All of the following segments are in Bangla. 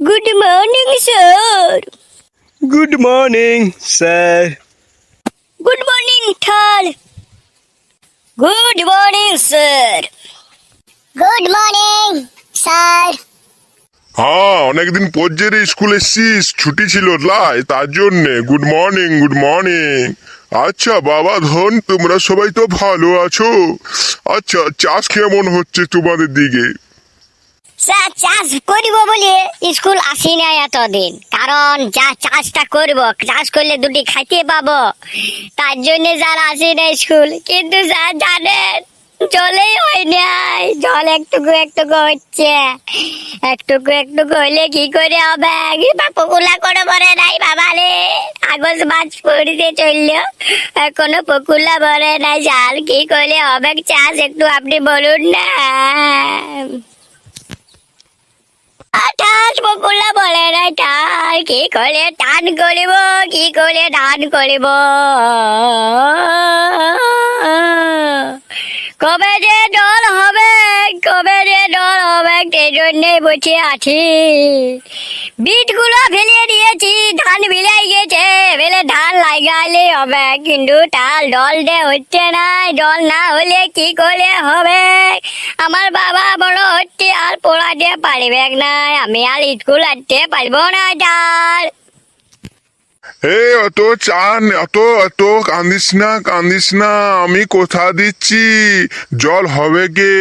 Good morning sir good morning sir good morning ঠাল good morning sir good morning sir হ্যাঁ অনেকদিন পর যে রে স্কুল এসছিস ছুটি ছিল লাই তার জন্যে। গুড মর্নিং গুড মর্নিং আচ্ছা বাবা ধন তোমরা সবাই তো ভালো আছো। আচ্ছা চাষ কেমন হচ্ছে তোমাদের দিকে? চাষ করব বলে স্কুল আসি না এতদিন। কারণ যা চাষটা করব, চাষ করলে দুটি খাইতে পাবো। তার জন্য স্যার আসি না স্কুল, কিন্তু স্যার জানেন জলেই হয় নাই। জল একটুকু একটুকু হচ্ছে। একটুকু একটুকু হইলে কি করে হবে? পুকুলা করে ভরে নাই বাবারে আগস্ট মাস পড়িতে চলল। এখনও পুকুলা ভরে নাই। জাল কি করলে হবে? চাষ একটু আপনি বলুন না। টান কি করে টান করিব কি করে টান করিব? কবে যে ডল হবে, কবে যে ডল হবে সেই জন্যে বসে আছি? বিটগুলো ফেলিয়ে দিয়েছি, ধান বিলাই গেছে ফেলে ধান লাগালে হবে, কিন্তু তার ডল দে হচ্ছে না, ডল না হলে কি করে হবে? আমার বাবা বড় হচ্ছে, আর পড়াতে পারবে না, আমি আর স্কুল আসতে পারব না ডাল হে অত চান অত অত কান্দিস না কান্দিস না, আমি কথা দিচ্ছি, জল হবে কি?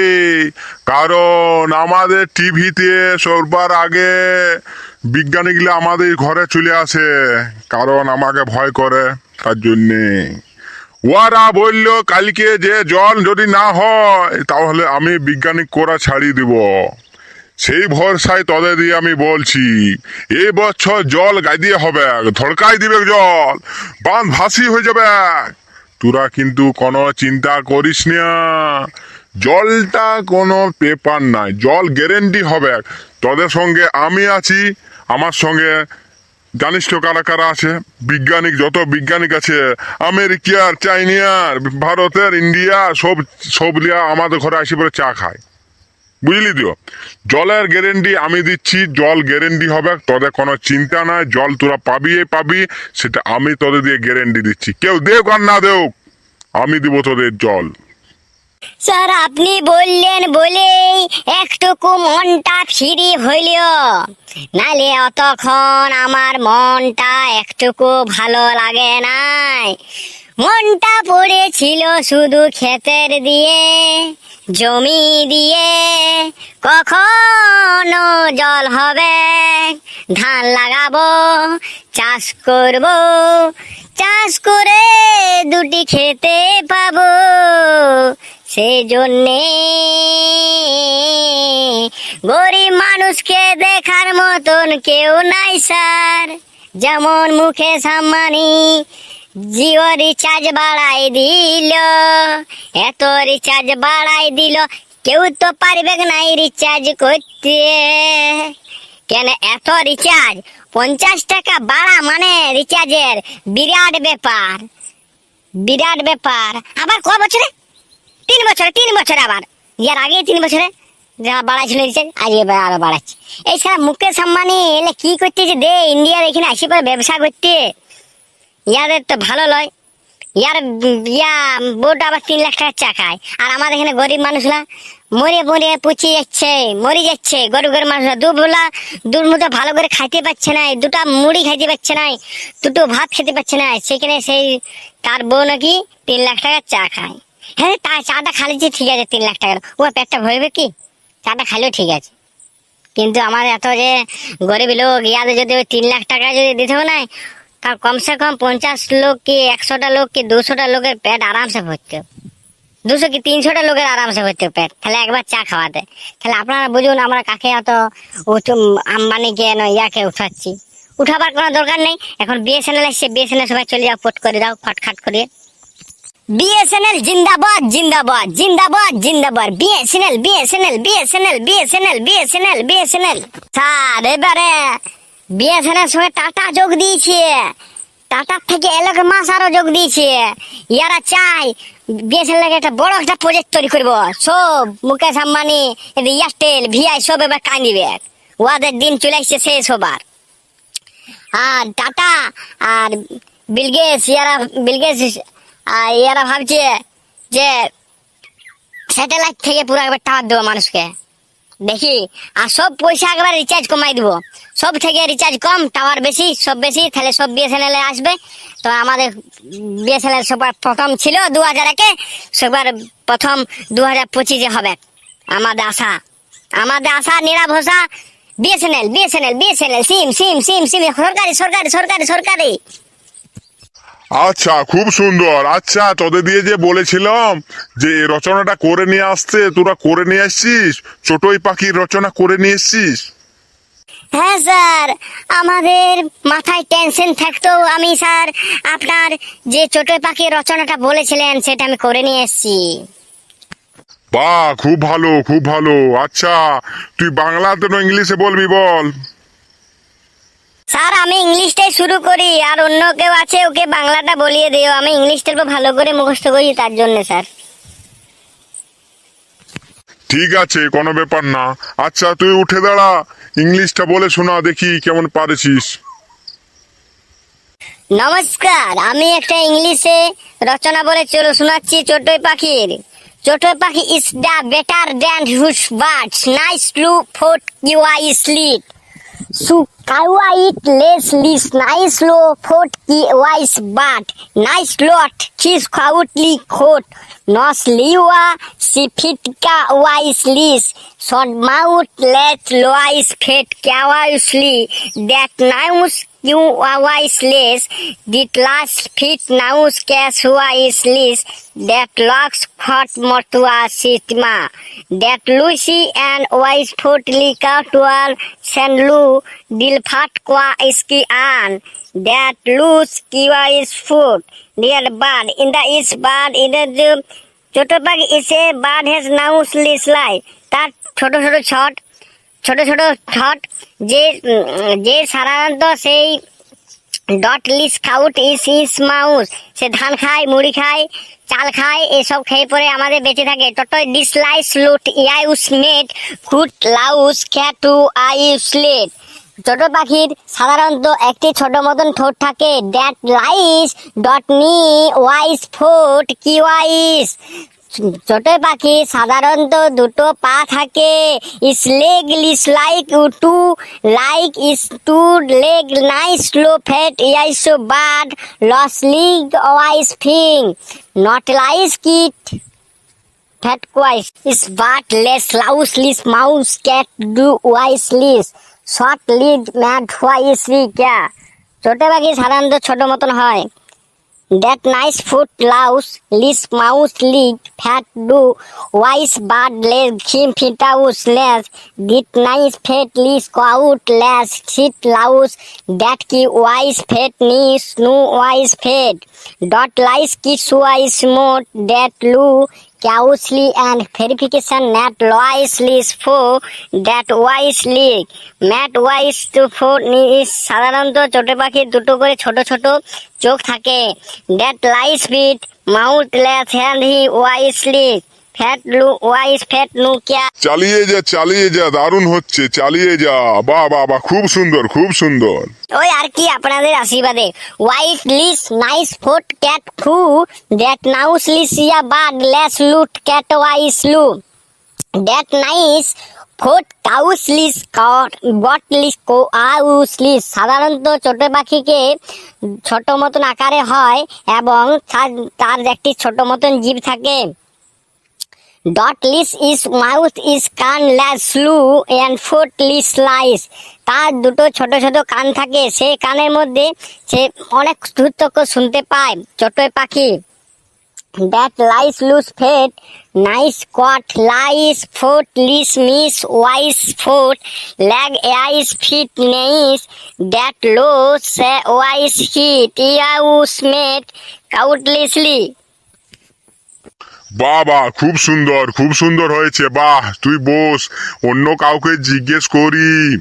কারণ আমাদের টিভিতে সরবার আগে বিজ্ঞানীগুলো আমাদের ঘরে চলে আসে, কারণ আমাকে ভয় করে, তার জন্যে। ওরা বলল, কালকে যে জল যদি না হয়, তাহলে আমি বিজ্ঞানী করা ছাড়িয়ে দিব। সেই ভরসায় তদের দিয়ে আমি বলছি, এ বছর জল গাই দিয়ে হবে, ধড়কাই দিবে জল, বাঁধ ভাসি হয়ে যাবে। তোরা কিন্তু কোনো চিন্তা করিস না, জলটা কোনো পেপার নাই, জল গ্যারেন্টি হবে। তোদের সঙ্গে আমি আছি, আমার সঙ্গে জানিস তো কারা কারা আছে, বিজ্ঞানিক যত বিজ্ঞানিক আছে, আমেরিকার, চাইনিয়ার, ভারতের ইন্ডিয়া সব সব লিয়া আমাদের ঘরে আসি পরে চা খায়। বুঝলি তো? জলের গ্যারেন্টি আমি দিচ্ছি, জল গ্যারেন্টি হবে, তোদের কোনো চিন্তা নাই, জল তোরা পাবি পাবি, সেটা আমি তোদের দিয়ে গ্যারেন্টি দিচ্ছি। কেউ দেখ আর না দেওক আমি দিব তোদের জল। স্যার, আপনি বললেন বলেই একটুকু মনটা ফ্রি হইল। নালে অতক্ষণ আমার মনটা একটুকু ভালো লাগে নাই। মনটা পড়েছিল শুধু ক্ষেতের দিয়ে, জমি দিয়ে। কখনো জল হবে, ধান লাগাবো, চাষ করব। চাষ করে দুটি খেতে পাবো সেই জন্যে গরিব মানুষকে দেখার মতন কেউ নাই স্যার। যেমন মুখে সাম্মানি জিও রিচার্জ বাড়াই দিল। এত রিচার্জ বাড়াই দিল, কেউ তো পারবে নাই রিচার্জ করতে। কেন এত রিচার্জ? পঞ্চাশ টাকা বাড়া মানে রিচার্জের বিরাট ব্যাপার। বিরাট ব্যাপার। আবার ক বছরে? তিন বছরে তিন বছরে আবার। ইয়ার আগে তিন বছরে যা বাড়াইছিল রিচার্জ, আজ এবার আরও বাড়াচ্ছে। এই মুকেশ আম্বানি এলে কি করতে যে দে, ইন্ডিয়ার এখানে আসি পরে ব্যবসা করতে। ইয়াদের তো ভালো লয়। ইয়ার ইয়া বোট আবার তিন লাখ টাকার চা খায়। আর আমাদের এখানে গরিব মানুষরা মরে মরে পচে যাচ্ছে, মরে যাচ্ছে। গরিব গরিব মানুষরা দুবেলা দুর মতো ভালো করে খাইতে পারছে না, দুটা মুড়ি খাইতে পারছে না, দুটো ভাত খেতে পারছে না। সেখানে সেই তার বউ নাকি তিন লাখ টাকার চা খায়। হ্যাঁ তা চাটা খালিছে ঠিক আছে, তিন লাখ টাকার। ও পেটটা ভরবে কি? চাটা খাইলেও ঠিক আছে। কিন্তু আমার এত যে গরিব লোক, ইয়াদের যদি ওই তিন লাখ টাকা যদি দিতে হবে না তার কমসে কম পঞ্চাশ লোক কি একশোটা লোক কি দুশোটা লোকের পেট আরামসে ভরতে দুশো কি তিনশোটা লোকের আরামসে ভরতে পেট? তাহলে একবার চা খাওয়াতে তাহলে আপনারা বুঝুন, আমরা কাকে এত আম্বানিকে ইয়াকে উঠাচ্ছি। উঠাবার কোনো দরকার নেই। এখন বিএসএনএল এসছে, বিএসএনএল সবাই চলে যাও পোট করে দাও খটখাট করে বিএসএনএল জিন্দাবাদ জিন্দাবাদ জিন্দাবাদ জিন্দাবাদ। BSNL BSNL BSNL BSNL BSNL BSNL. Sir, এবারে বিএসএনএল সঙ্গে টাটা যোগ দিয়েছে। টাটার থেকে এলাকা মাস আরও যোগ দিয়েছে। ইয়ারা চাই বিএসএনএল একটা বড় একটা প্রজেক্ট তৈরি করব। সব মুকেশ আম্বানি এয়ারটেল ভিআই সব এবার কান দিবে। দিন চলে আসছে শেষ হবার। আর টাটা, আর বিলগেস ইয়ারা বিলগেস আর ইয়ারা ভাবছে যে স্যাটেলাইট থেকে পুরো একবার টাওয়ার দেবো মানুষকে। দেখি, আর সব পয়সা একবার রিচার্জ কমাই দিব। সব থেকে রিচার্জ কম টাওয়ার বেশি, সব বেশি, তাহলে সব বিএসএনএল এ আসবে। তো আমাদের বিএসএনএল সবার প্রথম ছিল দু হাজার একে, সবার প্রথম দু হাজার পঁচিশে হবে। আমাদের আশা আমাদের আশা নিরাভরসা BSNL BSNL BSNL SIM SIM SIM SIM সরকারি সরকারি সরকারি সরকারি। আচ্ছা খুব সুন্দর। আচ্ছা তোদের দিয়ে যে বলেছিলাম যে এই রচনাটা করে নিয়ে আসতে তোরা করে নিয়ে আসছিস? ছোটই পাখির রচনা করে নিয়ে এসছিস? হ্যাঁ স্যার। আমাদের মাথায় টেনশন থাকতো আমি স্যার আপনার যে ছোট পাখি রচনাটা বলেছিলেন সেটা আমি করে নিয়ে এসেছি। বাহ খুব ভালো খুব ভালো। আচ্ছা তুই বাংলাতে না ইংলিশে বলবি বল? স্যার আমি ইংলিশটাই শুরু করি আর অন্য কেউ আছে ওকে বাংলাটা বলিয়ে দিও। আমি ইংলিশটা ভালো করে মুখস্থ করি তার জন্য স্যার। ঠিক আছে কোনো ব্যাপার না। আচ্ছা তুই উঠে দাঁড়া। ইংলিশটা বলে শোনা দেখি কেমন পারেছিস। নমস্কার আমি একটা ইংলিশে রচনা বলে চলো শোনাচ্ছি ছোটই পাখির। ছোটই পাখি ইজ দ্য বেটার দ্যান হুস বার্ডস নাইস লু ফোট ইউ আই স্লিপ সু কাউয়া ইট লেস লিস নাইস লো ফোট কি ওয়াইস বাট নাইস লট খিস খাউটলি খোট নস লিওয়া সিফিটকা ওয়াইস লিস শর্ট মাউট লেট লোয়াইস ফেট ক্যাওয়াইসলি দ্যাট নাউস you are wiseless, did last fit naus cas wiseless, that locks hot mortua sitma, that Lucy and wise foot likatual sen lu dil fat qua iski an, that loose kiwa is foot, dear bird, in the is bird, in the পাখি ইসে বার্ড হ্যাজ নাউস লিস লাই তার ছোট ছোট ছট ছোট ছোট ছট যে যে সাধারণত সেই ডট লিস কাউট ইস ইস মাউস। সে ধান খায় মুড়ি খায় চাল খায় এসব খেয়ে পরে আমাদের বেঁচে থাকে। টট ডিসলাইস লুট ইয়াউস নেট ফুট লাউস ক্যাটু আইসলেট ছোট পাখির সাধারণত একটি ছোট মতন ঠোঁট থাকে। ড্যাট লাইস ডট নি ওয়াইস ফুট কি ওয়াইস ছোট পাখি সাধারণত দুটো পা থাকে। Is leg lease like two like is two leg nice low ফেট ইয়াইস বার্ড লস লিগ ওয়াইস ফিং নট লাইস কিট ফ্যাট কোয়াইস is but less Laos lease mouse cat do ওয়াইস লিস শর্ট লিড ম্যাট হোয়া ইসি ক্যা? ছোটে পাখি সাধারণত ছোটো মতন হয়। That nice foot Laos lease mouse league fat do, ওয়াইস বার্ড লেস খিম ফিটাউস লেস গিট নাইস ফেট লিস কাউট লেস ছিট লাউস, দ্যাট কি ওয়াইস ফেট নিস নু ওয়াইস ফেট। ডট লাইস কি সুয়াইস মোট, দ্যাট লু lu, Cowsley and verification net ফো ড্যাট that wisely ম্যাট ওয়াইস টু ফো সাধারণত ছোট পাখির দুটো করে ছোট ছোট চোখ থাকে। That lines bit mouth less hand he wisely fat লু ওয়াইস ফ্যাট নু ক্যা চালিয়ে যা চালিয়ে যা দারুণ হচ্ছে চালিয়ে যা। বাহ বাহ বাহ খুব সুন্দর খুব সুন্দর। ওই আর কি আপনাদের আশীর্বাদে। White less nice foot cat ফু দ্যাট নাউস লিস ইয়া বাড লেস লুট ক্যাট ওয়াইস লু that nice foot cows less got less কো আউস লিস সাধারণত ছোট পাখিকে ছোট মতন আকারে হয় এবং তার একটি ছোট মতন জীব থাকে। Dot lease is mouth is can lass slow and foot less lice তার দুটো ছোট ছোট কান থাকে, সেই কানের মধ্যে সে অনেক দূরতক্ষ শুনতে পায় ছোট পাখি। That lies loose fate nice cot lies foot lease miss wise foot lag ice fit নেইস that low say wise hit ইয়াউস মেট কাউটলিসলি বাহ খুব সুন্দর খুব সুন্দর হয়েছে। বাহ, তুই বস, অন্য কাউকে জিজ্ঞেস করি।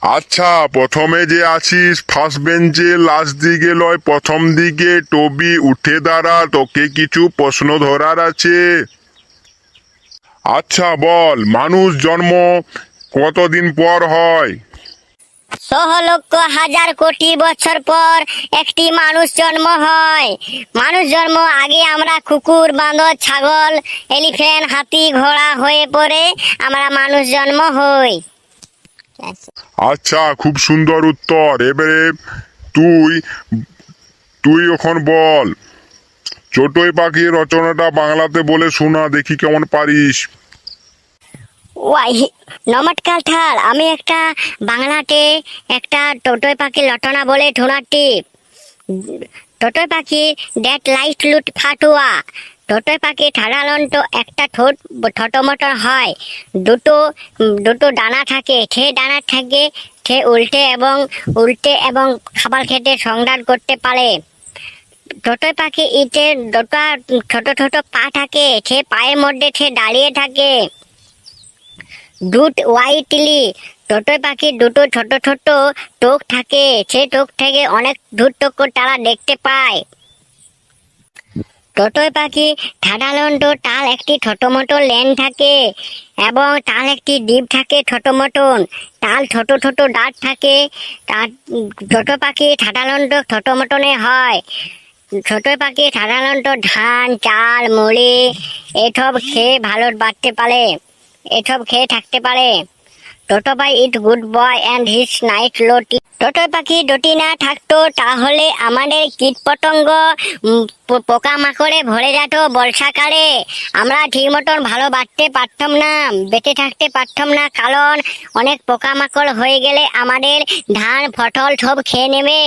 আচ্ছা প্রথমে যে আছিস ফার্স্ট বেঞ্চে লাস্ট দিকে লয়, প্রথম দিকে টবি উঠে দাঁড়া, তোকে কিছু প্রশ্ন ধরার আছে। আচ্ছা বল, মানুষ জন্ম কতদিন পর হয়? সহ লক্ষ হাজার কোটি বছর পর একটি মানুষ জন্ম হয়। মানুষ জন্ম আগে আমরা কুকুর, বাঁদর, ছাগল, এলিফ্যান্ট, হাতি, ঘোড়া হয়ে পড়ে আমরা মানুষ জন্ম হই। আচ্ছা খুব সুন্দর উত্তর। এবারে তুই তুই এখন বল। ছোটই পাখির রচনাটা বাংলাতে বলে শোনা, দেখি কেমন পারিস। ওয়াই নমস্কার ঠাল আমি একটা বাংলাতে একটা টোটোই পাখি লটনা বলে ঠোনাটি টোটোই পাখি ড্যাট লাইট লুট ফাটুয়া। টোটোই পাখি সাধারণত একটা ঠোঁট ছোট মটর হয়। দুটো দুটো ডানা থাকে। সে ডানা থাকে সে উল্টে এবং উল্টে এবং খাবার খেতে সংগ্রাম করতে পারে। টোটোই পাখি ইটের দুটা ছোট ছোট পা থাকে। সে পায়ের মধ্যে সে দাঁড়িয়ে থাকে। দুট ওয়াইটলি টোটোই পাখি, দুটো ছোট ছোট টোক থাকে। সে টোক থেকে অনেক দূর টোক তারা দেখতে পায়। টোটোই পাখি সাধারণত তার একটি ছোট মতো লেন থাকে এবং তার একটি ডিপ থাকে ছোট মতন। তার ছোট ছোট দাঁত থাকে। তার ছোট পাখি সাধারণত ছোট মতনে হয়। ছোট পাখি সাধারণত ধান, চাল, মুড়ি, এসব খেয়ে ভালো বাড়তে পারে। এসব খেয়ে থাকতে পারে। টোটো ভাই it good boy and his night লোটি। টোটো পাখি ডটি না থাকতো, তাহলে আমাদের কীট পতঙ্গ পোকা মাকড়ে ভরে যেত বর্ষাকালে। আমরা ঠিক মতন ভালো বাড়তে পারতাম না, বেঁচে থাকতে পারতাম না, কারণ অনেক পোকামাকড় হয়ে গেলে আমাদের ধান, ফসল সব খেয়ে নেবে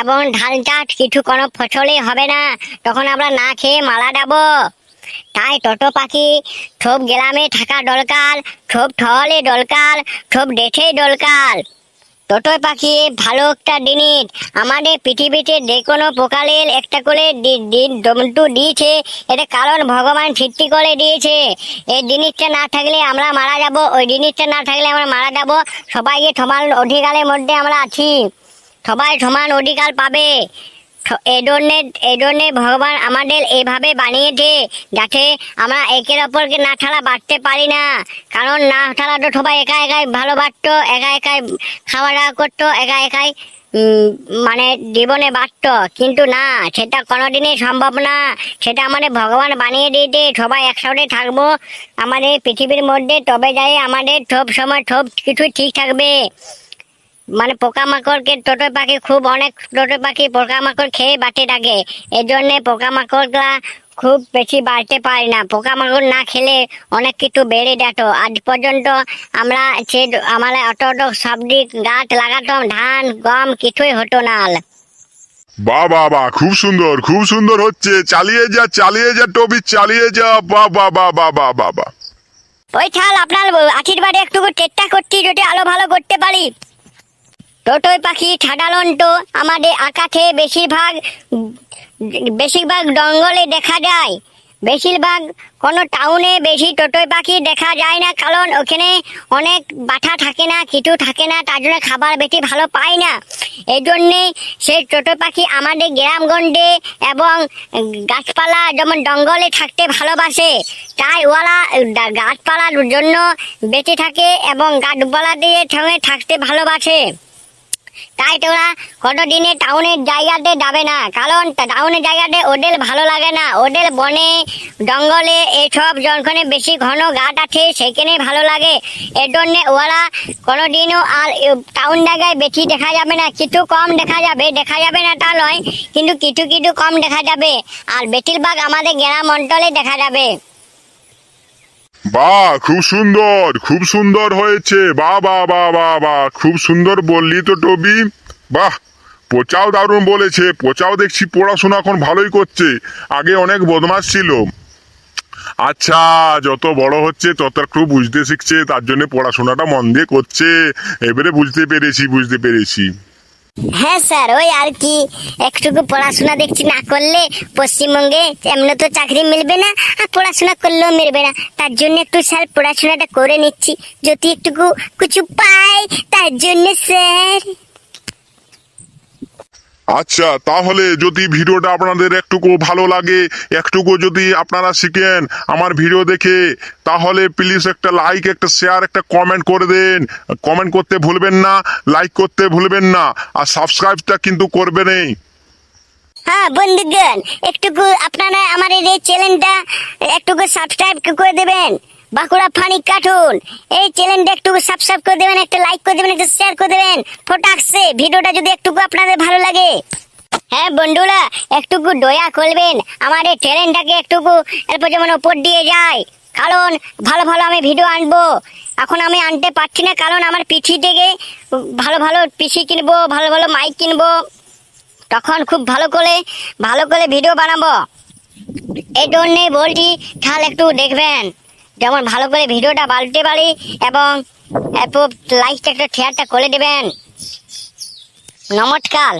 এবং ধান চাষ কিছু কোনো ফসলে হবে না। তখন আমরা না খেয়ে মারা যাব। তাই টোটো পাখি সব গ্রামে থাকা দরকার সব ঠলে দরকার সব দেশে দরকার টোটো পাখি, ভালো একটা জিনিস আমাদের পৃথিবীতে যে কোনো প্রকারের একটা করে জন্তু দিয়েছে। এটা কারণ ভগবান সৃষ্টি করে দিয়েছে। এই জিনিসটা না থাকলে আমরা মারা যাব। ওই জিনিসটা না থাকলে আমরা মারা যাব। সবাইকে সমান অধিকারের মধ্যে আমরা আছি। সবাই সমান অধিকার পাবে। এই জন্যে ভগবান আমাদের এইভাবে বানিয়েছে যাতে আমরা একের অপরকে না ছাড়া বাঁচতে পারি না। কারণ না ছাড়া তো সবাই একা একাই ভালো বাঁচতো, একা একাই খাওয়া দাওয়া করতো, একা একাই মানে জীবনে বাঁচত। কিন্তু না, সেটা কোনোদিনই সম্ভব না। সেটা আমাদের ভগবান বানিয়ে দিয়েছে, সবাই একসাথে থাকব আমাদের পৃথিবীর মধ্যে। তবে যাই, আমাদের সব সময় সব কিছু ঠিক থাকবে। মানে পোকামাকড়কে টোটো পাখি খুব অনেক টোটো পাখি পোকামাকড় খেয়ে বাঁচে থাকে। এই জন্যে পোকামাকড়রা খুব বেশি বাড়তে পারে না। পোকামাকড় না খেলে অনেক কিছু বেড়ে যেত। আজ পর্যন্ত আমরা সে আমরা অত অত সবজি গাছ লাগাতাম ধান গম কিছুই হতো না। বা বা বা খুব সুন্দর খুব সুন্দর হচ্ছে। চালিয়ে যা চালিয়ে যা টবি চালিয়ে যা। বা বা বা বা বা বা বা ওই ছাল আপনার আশীর্বাদে একটু চেষ্টা করছি যদি আলো ভালো করতে পারি। টোটোই পাখি সাধারণত আমাদের আকাশে বেশিরভাগ বেশিরভাগ জঙ্গলে দেখা যায়। বেশিরভাগ কোনো টাউনে বেশি টোটোই পাখি দেখা যায় না, কারণ ওখানে অনেক বাঠা থাকে না কিছু থাকে না, তার জন্য খাবার বেশি ভালো পায় না। এই জন্যে সেই টোটো পাখি আমাদের গ্রামগঞ্জে এবং গাছপালা যেমন জঙ্গলে থাকতে ভালোবাসে, তাই ওরা গাছপালার জন্য বেঁচে থাকে এবং গাছপালা দিয়ে থাকতে ভালোবাসে। তাই তোরা কোনোদিনে টাউনের জায়গাতে যাবে না? কারণ টাউনের জায়গাতে ওদের ভালো লাগে না। ওদের বনে, জঙ্গলে এসব যখন বেশি ঘন গাছ আছে, সেখানে ভালো লাগে। এর জন্যে ওরা কোনোদিনও আর টাউন জায়গায় বেশি দেখা যাবে না। কিছু কম দেখা যাবে দেখা যাবে না তা নয়, কিন্তু কিছু কিছু কম দেখা যাবে। আর বেশিরভাগ আমাদের গ্রাম অঞ্চলে দেখা যাবে। বা, খুব সুন্দর খুব সুন্দর হয়েছে। বা বা বা বা বা, খুব সুন্দর বললি তো টবি। বাহ, পোচাও দারুণ বলেছে। পোচাও দেখছি পড়াশোনা এখন ভালোই করছে। আগে অনেক বদমাস ছিল। আচ্ছা যত বড় হচ্ছে, তত একটু বুঝতে শিখছে, তার জন্য পড়াশোনাটা মন দিয়ে করছে। এবারে বুঝতে পেরেছি বুঝতে পেরেছি। হ্যাঁ স্যার, ওই আর কি। একটুকু পড়াশোনা দেখছি, না করলে পশ্চিমবঙ্গে এমনি তো চাকরি মিলবে না, আর পড়াশোনা করলেও মিলবে না। তার জন্য একটু স্যার পড়াশোনাটা করে নিচ্ছি। যদি একটুকু কিছু পাই, তার জন্য স্যার। আচ্ছা তাহলে যদি ভিডিওটা আপনাদের একটুকু ভালো লাগে, একটুকু যদি আপনারা শিখেন আমার ভিডিও দেখে, তাহলে প্লিজ একটা লাইক একটা শেয়ার একটা কমেন্ট করে দেন। কমেন্ট করতে ভুলবেন না লাইক করতে ভুলবেন না, আর সাবস্ক্রাইবটা কিন্তু করবেনই হ্যাঁ বন্ধুগণ, একটুকু আপনারা আমার এই চ্যানেলটা একটুকু সাবস্ক্রাইব করে দেবেন। Bankura funny cartoon. এই চ্যানেলটা একটু সাবস্ক্রাইব করে দেবেন, একটা লাইক করে দেবেন, একটা শেয়ার করে দেবেন। ফটাকসে ভিডিওটা যদি একটুকু আপনাদের ভালো লাগে। হ্যাঁ বন্ধুরা, একটুকু দয়া করবেন। আমার এই চ্যানেলটাকে একটুকু এরপর যেমন ওপর দিয়ে যায়। কারণ ভালো ভালো আমি ভিডিও আনব। এখন আমি আনতে পারছি না, কারণ আমার পিঠি থেকে ভালো ভালো পিসি কিনবো, ভালো ভালো মাইক কিনবো। তখন খুব ভালো করে ভালো করে ভিডিও বানাবো। এই জন্যে বলছি, তাহলে একটু দেখবেন। যেমন ভালো করে ভিডিওটা বালতে পারি এবং লাইকটা একটা শেয়ারটা করে দেবেন। নমস্কার।